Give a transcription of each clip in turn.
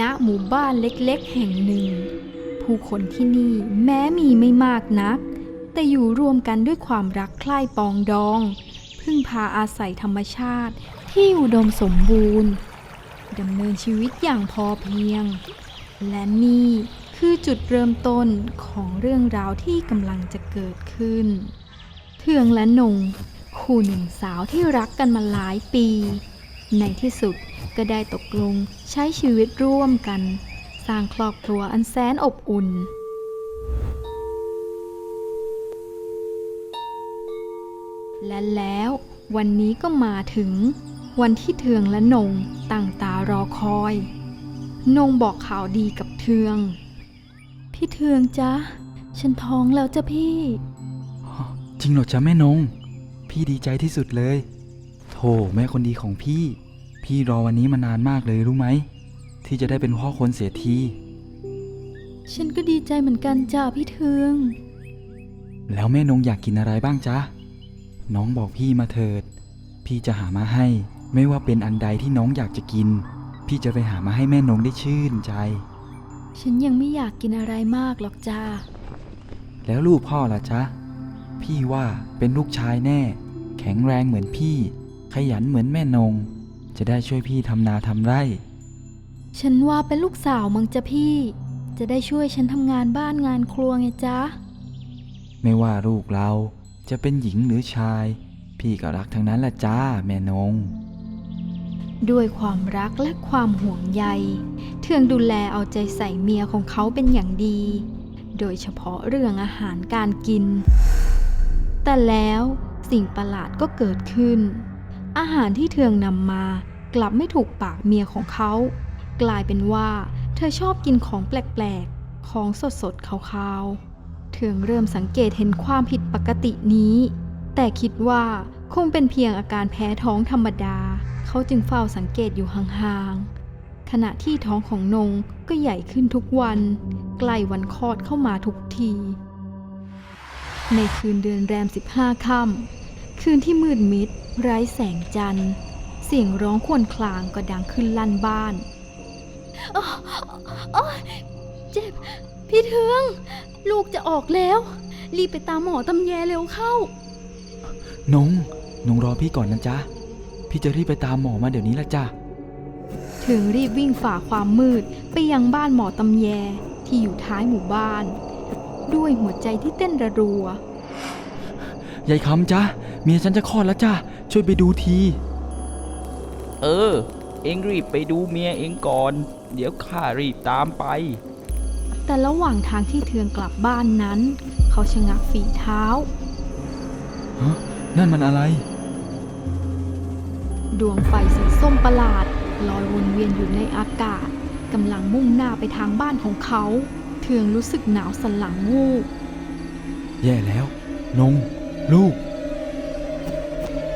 ณหมู่บ้านเล็กๆ แห่งหนึ่ง ผู้คนที่นี่แม้มีไม่มากนัก แต่อยู่รวมกันด้วยความรักใคร่ปองดอง พึ่งพาอาศัยธรรมชาติที่อุดมสมบูรณ์ดำเนินชีวิตอย่างพอเพียง และนี่คือจุดเริ่มต้นของเรื่องราวที่กำลังจะเกิดขึ้น เทืองและนง คู่หนุ่มสาวที่รักกันมาหลายปี ในที่สุดก็ได้ตกลงใช้ชีวิตร่วมกัน สร้างครอบครัวอันแสนอบอุ่น และแล้ววันนี้ก็มาถึง วันที่เทืองและนงตั้งตารอคอย นงบอกข่าวดีกับเทือง พี่เทืองจ๊ะ ฉันท้องแล้วจ้ะพี่ จริงเหรอจ๊ะแม่นง พี่ดีใจที่สุดเลย โธ่แม่คนดีของพี่ พี่รอวันนี้มานานมากเลยรู้ไหม ที่จะได้เป็นพ่อคนเสียที ฉันก็ดีใจเหมือนกันจ้ะพี่เทือง แล้วแม่นงอยากกินอะไรบ้างจ๊ะ น้องบอกพี่มาเถิด พี่จะหามาให้ ไม่ว่าเป็นอันใดที่น้องอยากจะกิน พี่จะไปหามาให้แม่นงได้ชื่นใจ ฉันยังไม่อยากกินอะไรมากหรอกจ้า แล้วลูกพ่อล่ะจ๊ะ พี่ว่าเป็นลูกชายแน่ แข็งแรงเหมือนพี่ ขยันเหมือนแม่นง จะได้ช่วยพี่ทำนาทำไร่ ฉันว่าเป็นลูกสาวมังจ้ะพี่ จะได้ช่วยฉันทำงานบ้านงานครัวไงจ๊ะ ไม่ว่าลูกเราจะเป็นหญิงหรือชาย พี่ก็รักทั้งนั้นแหละจ้าแม่นง ด้วยความรักและความห่วงใย เทืองดูแลเอาใจใส่เมียของเขาเป็นอย่างดี โดยเฉพาะเรื่องอาหารการกิน แต่แล้วสิ่งประหลาดก็เกิดขึ้น อาหารที่เทืองนำมากลับไม่ถูกปากเมียของเขา กลายเป็นว่า เธอชอบกินของแปลกๆ ของสดๆขาวๆ เทืองเริ่มสังเกตเห็นความผิดปกตินี้ แต่คิดว่าคงเป็นเพียงอาการแพ้ท้องธรรมดา เขาจึงเฝ้าสังเกตอยู่ห่างๆ ขณะที่ท้องของนงก็ใหญ่ขึ้นทุกวัน ใกล้วันคลอดเข้ามาทุกที ในคืนเดือนแรม 15 ค่ำ คืนที่มืดมิด ไร้แสงจันทร์ เสียงร้องครวญครางก็ดังขึ้นลั่นบ้านโอ๊ยเจ็บ พี่เทือง ลูกจะออกแล้ว รีบไปตามหมอตำแยเร็วเข้า นง นงรอพี่ก่อนนะจ๊ะ พี่จะรีบไปตามหมอมาเดี๋ยวนี้ละจ้ะถึงรีบวิ่งฝ่าความมืดไปยังบ้านหมอตำแยที่อยู่ท้ายหมู่บ้าน ด้วยหัวใจที่เต้นระรัว ยายคำจ๊ะเมียฉันจะคลอดแล้วจ้ะช่วยไปดูที เออ เอ็งรีบไปดูเมียเอ็งก่อน เดี๋ยวข้ารีบตามไป แต่ระหว่างทางที่เทืองกลับบ้านนั้น เขาชะงักฝีเท้า ฮะ นั่นมันอะไร ดวงไฟสีส้มประหลาด ลอยวนเวียนอยู่ในอากาศกำลังมุ่งหน้าไปทางบ้านของเขา เทืองรู้สึกหนาวสันหลังวูบ แย่แล้ว นง ลูก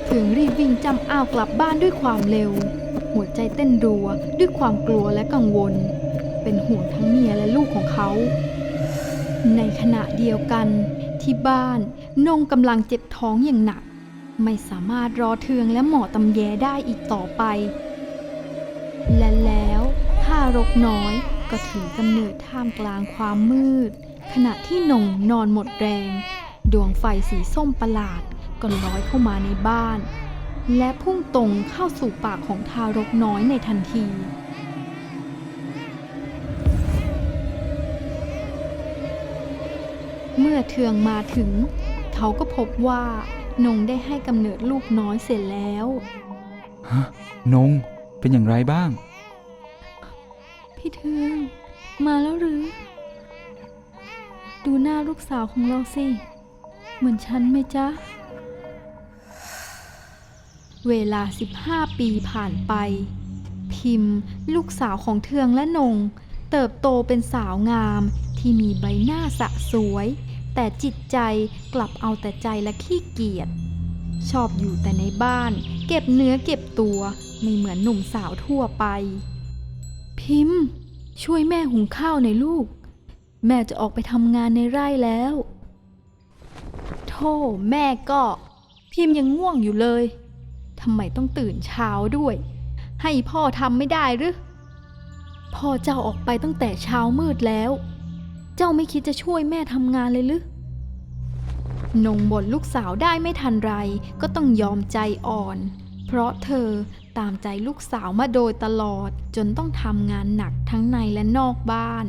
เทืองรีบวิ่งจำอ้าวกลับบ้านด้วยความเร็ว หัวใจเต้นรัวด้วยความกลัวและกังวล เป็นห่วงทั้งเมียและลูกของเขา ในขณะเดียวกันที่บ้านนงกำลังเจ็บท้องอย่างหนัก ไม่สามารถรอเทืองและหมอตำแยได้อีกต่อไป และแล้วทารกน้อยก็ถือกำเนิดท่ามกลางความมืด ขณะที่นงนอนหมดแรง ดวงไฟสีส้มประหลาดก็ลอยเข้ามาในบ้าน และพุ่งตรงเข้าสู่ปากของทารกน้อยในทันที เมื่อเทืองมาถึง เขาก็พบว่านงได้ให้กำเนิดลูกน้อยเสร็จแล้วฮะนงเป็นอย่างไรบ้าง พี่เทือง มาแล้วหรือ ดูหน้าลูกสาวของเราสิ เหมือนฉันไหมจ๊ะ เวลา 15 ปีผ่านไป พิมพ์ ลูกสาวของเทืองและนง เติบโตเป็นสาวงามที่มีใบหน้าสะสวย แต่จิตใจกลับเอาแต่ใจและขี้เกียจชอบอยู่แต่ในบ้าน เก็บเนื้อเก็บตัวไม่เหมือนหนุ่มสาวทั่วไป พิมพ์ ช่วยแม่หุงข้าวหน่อยลูก แม่จะออกไปทำงานในไร่แล้ว ธ่แม่ก็ พิมพ์ยังง่วงอยู่เลยทำไมต้องตื่นเช้าด้วย ให้พ่อทำไม่ได้หรือพ่อเจ้าออกไปตั้งแต่เช้ามืดแล้ว เจ้าไม่คิดจะช่วยแม่ทำงานเลยหรือนงบ่นลูกสาวได้ไม่ทันไรก็ต้องยอมใจอ่อน เพราะเธอตามใจลูกสาวมาโดยตลอดจนต้องทำงานหนักทั้งในและนอกบ้าน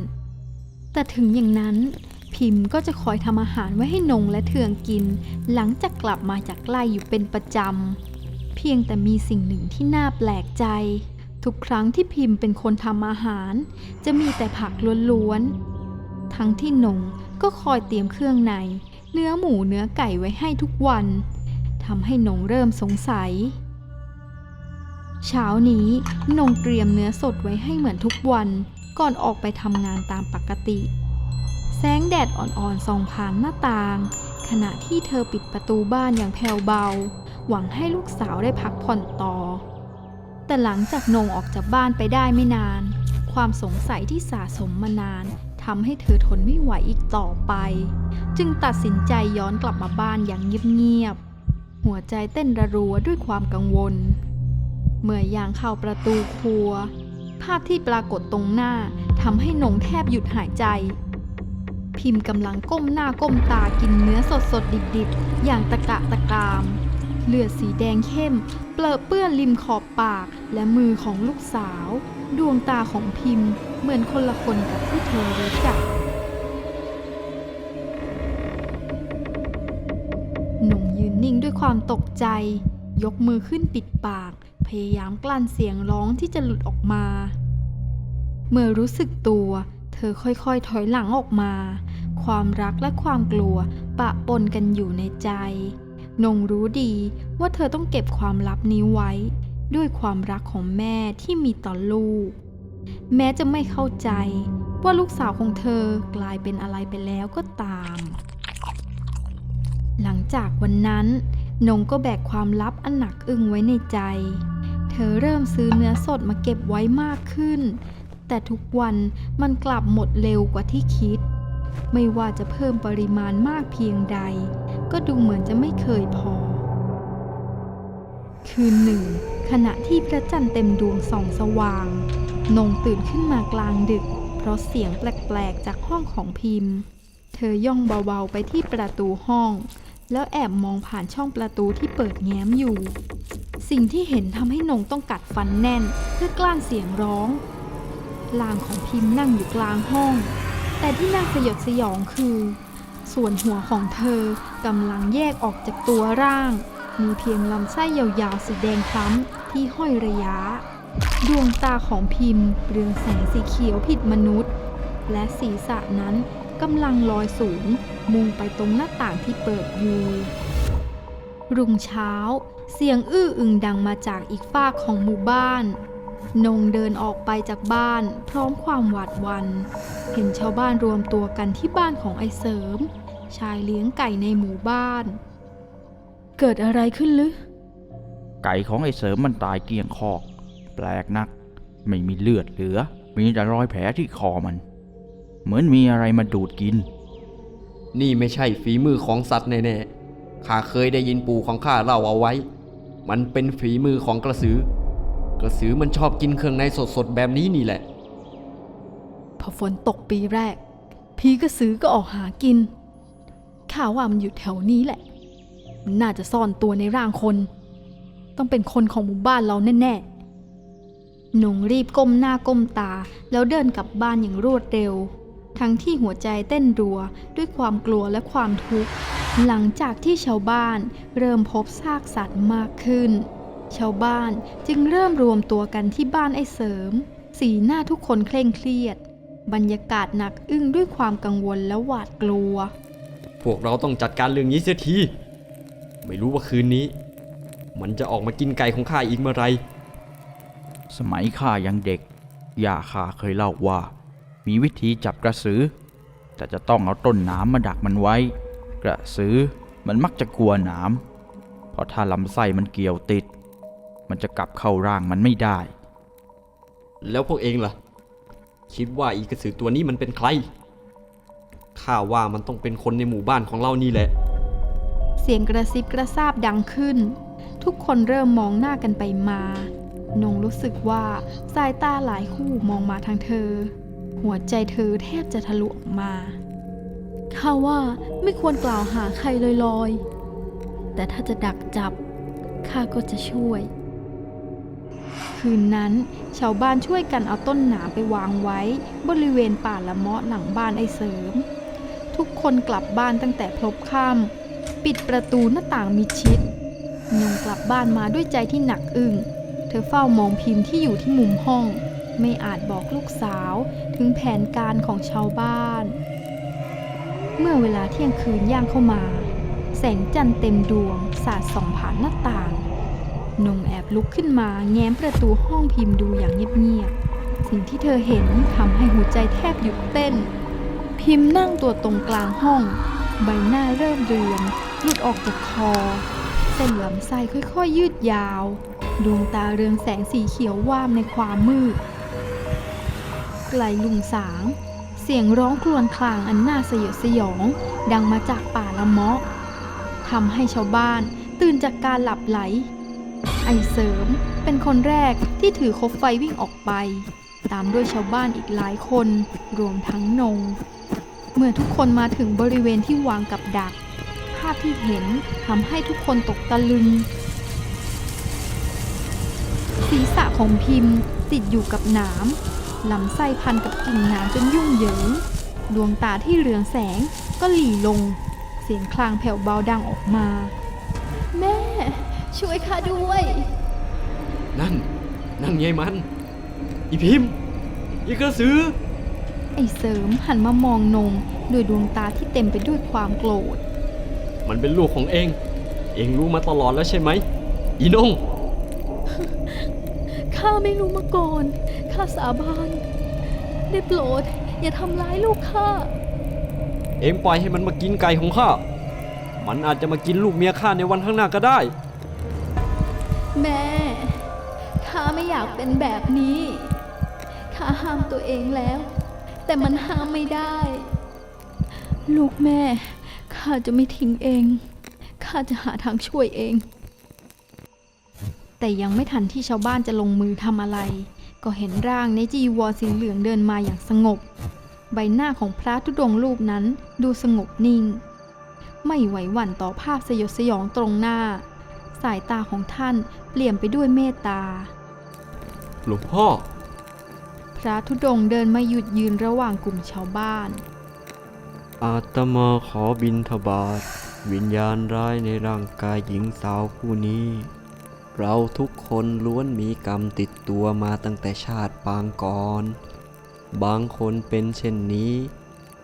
แต่ถึงอย่างนั้น พิมพ์ก็จะคอยทำอาหารไว้ให้นงและเทืองกิน หลังจากกลับมาจากไล่อยู่เป็นประจำ เพียงแต่มีสิ่งหนึ่งที่น่าแปลกใจ ทุกครั้งที่พิมพ์เป็นคนทำอาหาร จะมีแต่ผักล้วนๆ ทั้งที่นงก็คอยเตรียมเครื่องใน เนื้อหมูเนื้อไก่ไว้ให้ทุกวันทำให้นงเริ่มสงสัย เช้านี้นงเตรียมเนื้อสดไว้ให้เหมือนทุกวัน ก่อนออกไปทำงานตามปกติ แสงแดดอ่อนๆส่องผ่านหน้าต่าง ขณะที่เธอปิดประตูบ้านอย่างแผ่วเบา หวังให้ลูกสาวได้พักผ่อนต่อ แต่หลังจากนงออกจากบ้านไปได้ไม่นาน ความสงสัยที่สะสมมานานทำให้เธอทนไม่ไหวอีกต่อไป จึงตัดสินใจย้อนกลับมาบ้านอย่างเงียบๆ หัวใจเต้นระรัวด้วยความกังวล เมื่อย่างเข้าประตูครัว ภาพที่ปรากฏตรงหน้าทำให้นงแทบหยุดหายใจ พิมพ์กำลังก้มหน้าก้มตากินเนื้อสดสดดิบๆ อย่างตะกะตะกราม เลือดสีแดงเข้ม เปลอะเปื้อนริมขอบปากและมือของลูกสาว ดวงตาของพิมพ์เหมือนคนละคนกับที่เธอรู้จัก หนุ่มยืนนิ่งด้วยความตกใจ ยกมือขึ้นปิดปาก พยายามกลั้นเสียงร้องที่จะหลุดออกมา เมื่อรู้สึกตัว เธอค่อยๆถอยหลังออกมา ความรักและความกลัวปะปนกันอยู่ในใจ นงรู้ดีว่าเธอต้องเก็บความลับนี้ไว้ ด้วยความรักของแม่ที่มีต่อลูก แม้จะไม่เข้าใจว่าลูกสาวของเธอกลายเป็นอะไรไปแล้วก็ตาม หลังจากวันนั้น นงก็แบกความลับอันหนักอึ้งไว้ในใจ เธอเริ่มซื้อเนื้อสดมาเก็บไว้มากขึ้น แต่ทุกวันมันกลับหมดเร็วกว่าที่คิด ไม่ว่าจะเพิ่มปริมาณมากเพียงใด ก็ดูเหมือนจะไม่เคยพอ คืนหนึ่ง ขณะที่พระจันทร์เต็มดวงส่องสว่าง นงตื่นขึ้นมากลางดึก เพราะเสียงแปลกๆจากห้องของพิมพ์ เธอย่องเบาๆไปที่ประตูห้อง แล้วแอบมองผ่านช่องประตูที่เปิดแง้มอยู่ สิ่งที่เห็นทำให้นงต้องกัดฟันแน่น เพื่อกลั้นเสียงร้อง ลางของพิมพ์นั่งอยู่กลางห้อง แต่ที่น่าสยดสยองคือ ส่วนหัวของเธอกำลังแยกออกจากตัวร่าง มีเพียงลำไส้ยาวๆสีแดงคล้ำที่ห้อยระยะ ดวงตาของพิมพ์เรืองแสงสีเขียวผิดมนุษย์ และศีรษะนั้นกำลังลอยสูง มุ่งไปตรงหน้าต่างที่เปิดอยู่รุ่งเช้า เสียงอื้ออึงดังมาจากอีกฝากของหมู่บ้าน นงเดินออกไปจากบ้าน พร้อมความหวาดหวัน เห็นชาวบ้านรวมตัวกันที่บ้านของไอ้เสริม ชายเลี้ยงไก่ในหมู่บ้าน เกิดอะไรขึ้นหรือไก่ของไอ้เสริมมันตายเกลี้ยงคอก แปลกนัก ไม่มีเลือดเหลือ มีแต่รอยแผลที่คอมัน เหมือนมีอะไรมาดูดกิน นี่ไม่ใช่ฝีมือของสัตว์แน่ๆข้าเคยได้ยินปู่ของข้าเล่าเอาไว้ มันเป็นฝีมือของกระสือ กระสือมันชอบกินเครื่องในสดๆแบบนี้นี่แหละ พอฝนตกปีแรกพี่ก็ซื้อก็ออกหากินข่าวว่ามันอยู่แถวนี้แหละ มันน่าจะซ่อนตัวในร่างคน ต้องเป็นคนของหมู่บ้านเราแน่ๆหนงรีบก้มหน้าก้มตาแล้วเดินกลับบ้านอย่างรวดเร็ว ทั้งที่หัวใจเต้นรัวด้วยความกลัวและความทุกข์ หลังจากที่ชาวบ้านเริ่มพบซากสัตว์มากขึ้น ชาวบ้านจึงเริ่มรวมตัวกันที่บ้านไอ้เสริม สีหน้าทุกคนเคร่งเครียด บรรยากาศหนักอึ้งด้วยความกังวลและหวาดกลัว พวกเราต้องจัดการเรื่องนี้เสียที ไม่รู้ว่าคืนนี้ มันจะออกมากินไก่ของข้าอีกเมื่อไหรสมัยข้ายังเด็ก ย่าข้าเคยเล่าว่า มีวิธีจับกระสือ แต่จะต้องเอาต้นหน้ำมาดักมันไว้ กระสือมันมักจะกลัวหนามเพราะถ้าลำไส้มันเกี่ยวติด มันจะกลับเข้าร่างมันไม่ได้ แล้วพวกเองล่ะ คิดว่าอีกระสือตัวนี้มันเป็นใคร ข้าว่ามันต้องเป็นคนในหมู่บ้านของเรานี่แหละ เสียงกระซิบกระซาบดังขึ้น ทุกคนเริ่มมองหน้ากันไปมา นงรู้สึกว่าสายตาหลายคู่มองมาทางเธอ หัวใจเธอแทบจะทะลุออกมาข้าว่าไม่ควรกล่าวหาใครลอยๆ แต่ถ้าจะดักจับข้าก็จะช่วย คืนนั้น ชาวบ้านช่วยกันเอาต้นหนามไปวางไว้ บริเวณป่าละเมาะหลังบ้านไอ้เสริม ทุกคนกลับบ้านตั้งแต่พลบค่ำปิดประตูหน้าต่างมิดชิดนงกลับบ้านมาด้วยใจที่หนักอึ้งเธอเฝ้ามองพิมพ์ที่อยู่ที่มุมห้อง ไม่อาจบอกลูกสาวถึงแผนการของชาวบ้าน เมื่อเวลาเที่ยงคืนย่างเข้ามา แสงจันทร์เต็มดวง สาดส่องผ่านหน้าต่าง นงแอบลุกขึ้นมาแง้มประตูห้องพิมพ์ดูอย่างเงียบๆ สิ่งที่เธอเห็นทำให้หัวใจแทบหยุดเต้น พิมพ์นั่งตัวตรงกลางห้อง ใบหน้าเริ่มเรือนหลุดออกจากคอ เส้นลำไส้ค่อยๆยืดยาว ดวงตาเรืองแสงสีเขียววามในความมืด ไกลลุงสาง เสียงร้องครวญครางอันน่าสยดสยอง ดังมาจากป่าละเมาะทำให้ชาวบ้านตื่นจากการหลับไหล อเสริม เป็นคนแรกที่ถือคบไฟวิ่งออกไป ตามด้วยชาวบ้านอีกหลายคน รวมทั้งนง เมื่อทุกคนมาถึงบริเวณที่วางกับดัก ภาพที่เห็นทำให้ทุกคนตกตะลึง ศีรษะของพิมพ์ติดอยู่กับหนามลำไส้พันกับกิ่งหนามจนยุ่งเหยิง ดวงตาที่เรืองแสงก็หลีลง เสียงคลางแผ่วเบาดังออกมา แม่ ช่วยข้าด้วย นั่น นั่นไงมัน อีพิมพ์ อีกระสือ ไอ้เสริมหันมามองนงด้วยดวงตาที่เต็มไปด้วยความโกรธ มันเป็นลูกของเอง เองรู้มาตลอดแล้วใช่ไหม อีนง ข้าไม่รู้มาก่อน ข้าสาบาน ได้โปรด อย่าทำร้ายลูกข้า เองปล่อยให้มันมากินไก่ของข้า มันอาจจะมากินลูกเมียข้าในวันข้างหน้าก็ได้ แม่ ข้าไม่อยากเป็นแบบนี้ ข้าห้ามตัวเองแล้ว แต่มันห้ามไม่ได้ ลูกแม่ ข้าจะไม่ทิ้งเอง ข้าจะหาทางช่วยเอง แต่ยังไม่ทันที่ชาวบ้านจะลงมือทำอะไร ก็เห็นร่างในจีวรสีเหลืองเดินมาอย่างสงบ ใบหน้าของพระธุดงรูปนั้นดูสงบนิ่ง ไม่ไหวหวั่นต่อภาพสยดสยองตรงหน้า สายตาของท่านเปลี่ยนไปด้วยเมตตา หลวงพ่อ พระธุดงค์เดินมาหยุดยืนระหว่างกลุ่มชาวบ้าน อาตมาขอบินทบาท วิญญาณร้ายในร่างกายหญิงสาวผู้นี้ เราทุกคนล้วนมีกรรมติดตัวมาตั้งแต่ชาติปางก่อน บางคนเป็นเช่นนี้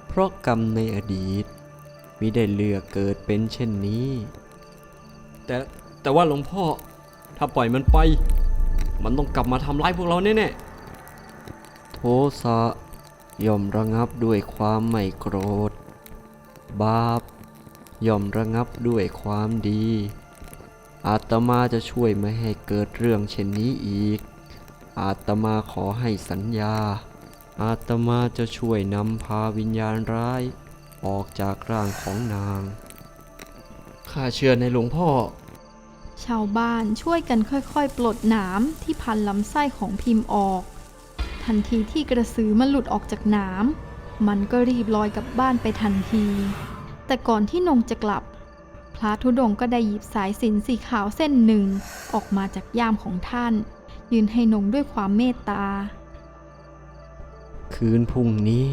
เพราะกรรมในอดีตมิได้เลือกเกิดเป็นเช่นนี้ แต่ แต่ว่าหลวงพ่อ ถ้าปล่อยมันไป มันต้องกลับมาทำร้ายพวกเราแน่ๆโทสะย่อมระงับด้วยความไม่โกรธ บาปย่อมระงับด้วยความดี อาตมาจะช่วยไม่ให้เกิดเรื่องเช่นนี้อีก อาตมาขอให้สัญญา อาตมาจะช่วยนำพาวิญญาณร้าย ออกจากร่างของนาง ข้าเชื่อในหลวงพ่อ ชาวบ้านช่วยกันค่อยๆ ปลดหนามที่พันลำไส้ของพิมพ์ออก ทันทีที่กระสือมันหลุดออกจากหนามมันก็รีบลอยกลับบ้านไปทันที แต่ก่อนที่นงจะกลับ พระธุดงก็ได้หยิบสายสินสีขาวเส้นหนึ่งออกมาจากย่ามของท่าน ยืนให้นงด้วยความเมตตา คืนพรุ่งนี้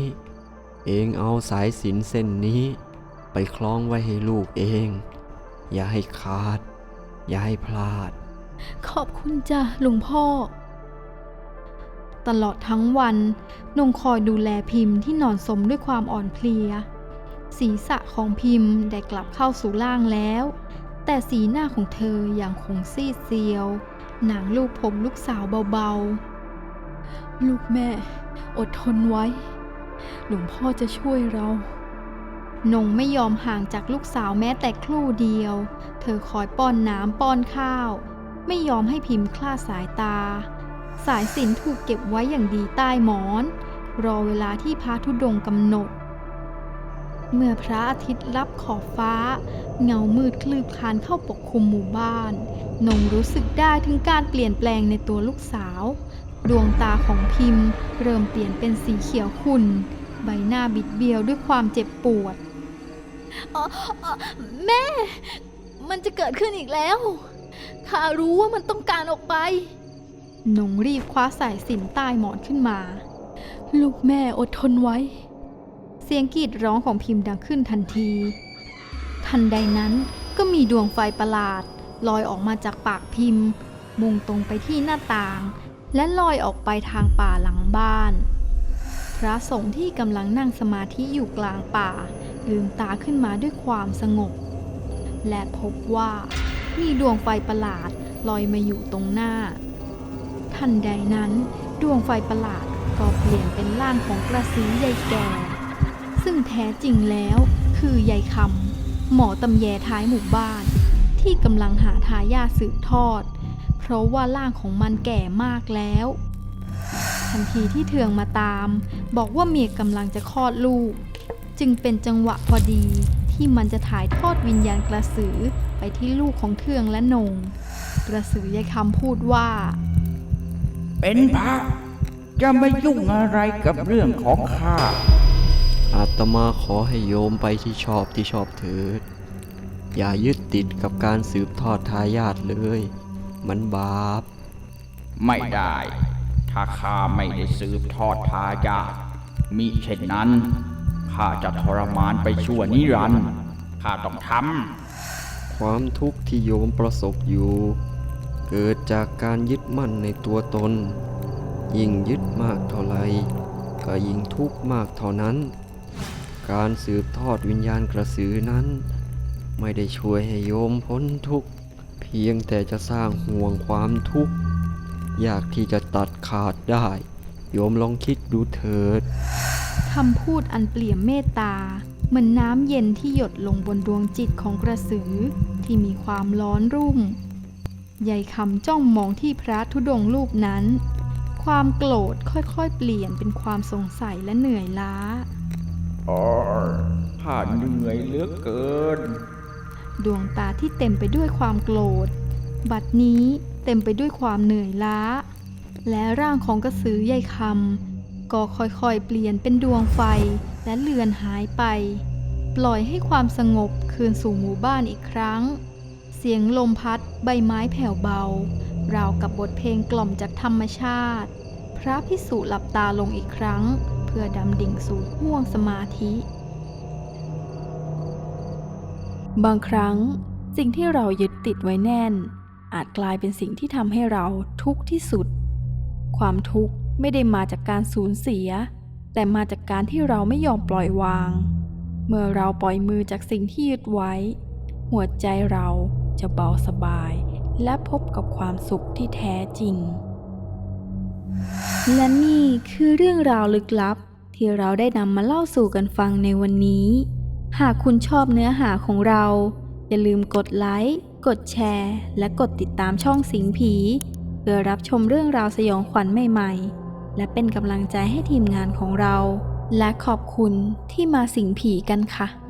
เองเอาสายสินเส้นนี้ ไปคล้องไว้ให้ลูกเอง อย่าให้ขาด อย่าให้พลาด ขอบคุณจ้ะหลวงพ่อ ตลอดทั้งวันนงคอยดูแลพิมพ์ที่นอนสมด้วยความอ่อนเพลีย ศีรษะของพิมพ์ได้กลับเข้าสู่ร่างแล้ว แต่สีหน้าของเธอยังคงซีดเซียว หนังลูกผมลูกสาวเบาๆ ลูกแม่ อดทนไว้ หลวงพ่อจะช่วยเรา นงไม่ยอมห่างจากลูกสาวแม้แต่ครู่เดียว เธอคอยป้อนน้ำป้อนข้าว ไม่ยอมให้พิมพ์คลาดสายตา สายสินถูกเก็บไว้อย่างดีใต้หมอน รอเวลาที่พระธุดงกำหนด เมื่อพระอาทิตย์ลับขอบฟ้า เงามืดคลืบคลานเข้าปกคลุมหมู่บ้าน นงรู้สึกได้ถึงการเปลี่ยนแปลงในตัวลูกสาว ดวงตาของพิมพ์ เริ่มเปลี่ยนเป็นสีเขียวขุ่นใบหน้าบิดเบี้ยวด้วยความเจ็บปวด แม่ มันจะเกิดขึ้นอีกแล้ว ข้ารู้ว่ามันต้องการออกไปนงรีบคว้าสายสิญจนใต้หมอนขึ้นมา ลูกแม่อดทนไว้ เสียงกรีดร้องของพิมพ์ดังขึ้นทันที ทันใดนั้นก็มีดวงไฟประหลาด ลอยออกมาจากปากพิมพ์ มุ่งตรงไปที่หน้าต่าง และลอยออกไปทางป่าหลังบ้าน พระสงฆ์ที่กำลังนั่งสมาธิอยู่กลางป่า ลืมตาขึ้นมาด้วยความสงบ และพบว่ามีดวงไฟประหลาดลอยมาอยู่ตรงหน้า ทันใดนั้น ดวงไฟประหลาดก็เปลี่ยนเป็นร่างของกระสือยายแก่ ซึ่งแท้จริงแล้วคือยายคำหมอตำแยท้ายหมู่บ้าน ที่กำลังหาทายาทสืบทอด เพราะว่าร่างของมันแก่มากแล้ว ทันทีที่เทืองมาตาม บอกว่าเมียกำลังจะคลอดลูก จึงเป็นจังหวะพอดีที่มันจะถ่ายทอดวิญญาณกระสือไปที่ลูกของเทืองและนง กระสือยายคำพูดว่า เป็นพระจะไม่ยุ่งอะไรกับเรื่องของข้า อาตมาขอให้โยมไปที่ชอบที่ชอบเถิด อย่ายึดติดกับการสืบทอดทายาทเลย มันบาป ไม่ได้ ถ้าข้าไม่ได้สืบทอดทายาทมิเช่นนั้น ข้าจะทรมานไปชั่วนิรันดร์ข้าต้องทำ ความทุกข์ที่โยมประสบอยู่ เกิดจากการยึดมั่นในตัวตน ยิ่งยึดมากเท่าไรก็ยิ่งทุกข์มากเท่านั้น การสืบทอดวิญญาณกระสือนั้น ไม่ได้ช่วยให้โยมพ้นทุกข์ เพียงแต่จะสร้างห่วงความทุกข์ยากที่จะตัดขาดได้ โยมลองคิดดูเถิด คำพูดอันเปี่ยมเมตตา เหมือนน้ำเย็นที่หยดลงบนดวงจิตของกระสือที่มีความร้อนรุ่มยายคำจ้องมองที่พระธุดงค์รูปนั้น ความโกรธค่อยๆ เปลี่ยนเป็นความสงสัยและเหนื่อยล้าำอ๋อข้าเหนื่อยเหลือเกิน ดวงตาที่เต็มไปด้วยความโกรธ บัดนี้เต็มไปด้วยความเหนื่อยล้า และร่างของกระสือยายคำ ก็ค่อยๆเปลี่ยนเป็นดวงไฟและเลือนหายไป ปล่อยให้ความสงบคืนสู่หมู่บ้านอีกครั้ง เสียงลมพัดใบไม้แผ่วเบา ราวกับบทเพลงกล่อมจากธรรมชาติ พระพิสุหลับตาลงอีกครั้ง เพื่อดำดิ่งสู่ห่วงสมาธิ บางครั้งสิ่งที่เรายึดติดไว้แน่น อาจกลายเป็นสิ่งที่ทำให้เราทุกข์ที่สุด ความทุกข์ ไม่ได้มาจากการสูญเสีย แต่มาจากการที่เราไม่ยอมปล่อยวาง เมื่อเราปล่อยมือจากสิ่งที่ยึดไว้ หัวใจเราจะเบาสบาย และพบกับความสุขที่แท้จริง และนี่คือเรื่องราวลึกลับ ที่เราได้นำมาเล่าสู่กันฟังในวันนี้ หากคุณชอบเนื้อหาของเรา อย่าลืมกดไลค์ กดแชร์ และกดติดตามช่องสิงผีเพื่อรับชมเรื่องราวสยองขวัญใหม่ ๆ และเป็นกำลังใจให้ทีมงานของเรา และขอบคุณที่มาสิงผีกันค่ะ